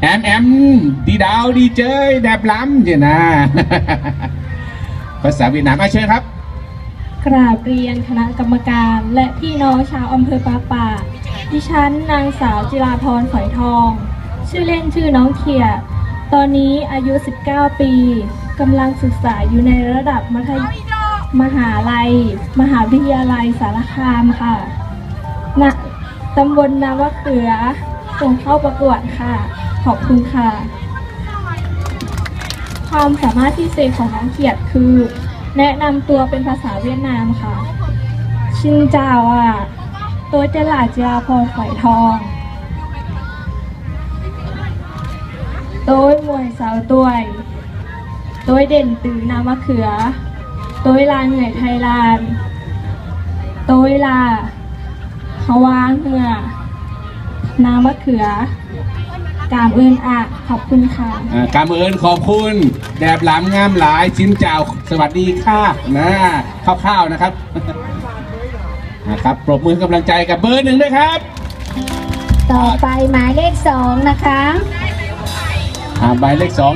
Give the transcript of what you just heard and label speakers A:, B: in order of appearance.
A: แอมแอมดีดาวดีเจยแดบล้ำเจนะภาษาเวียดนามอะเชิญครับ
B: กราบเรียนคณะกรรมการและพี่น้องชาวอำเภอปาป่า ดิฉันนางสาวจิราพรฝอยทอง ชื่อเล่นชื่อน้องเขียดตอนนี้อายุ 19 ปีกำลังศึกษาอยู่ในระดับมัธยมหาลัย มหาวิทยาลัยสารคามค่ะณตำบลนาวเขือส่งเข้าประกวดค่ะ ขอบคุณค่ะ ความสามารถพิเศษของน้องเขียดคือ แนะนำตัวเป็นภาษาเวียดนามค่ะ ชินจ้าอะตัวเจลาจาพรฝอยทองต้ยมวยสาวตัวต้ยเด่นตื่นามะเขือต้ยลาเหนื่อยไทยลานต้ยลาเขาวางเหงื่อนามะเขือ กามเอินอะขอบคุณค่ะ
A: อ่ากามเอิญขอบคุณ แดบหลามงามหลายชินเจ้าสวัสดีค่ะนะคร่าวๆนะครับนะครับปรบมือให้กำลังใจกับเบอร์หนึ่งด้วยครับ
C: ต่อไปหมายเลขสองนะคะ
A: อ่าหมายเลขสอง